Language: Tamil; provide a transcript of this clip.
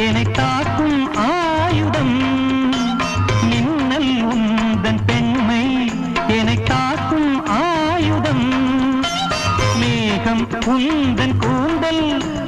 என்னை காக்கும் ஆயுதம். மின்னல் உந்தன் பெண்மை என்னை காக்கும் ஆயுதம். மேகம் உந்தன் கூந்தல்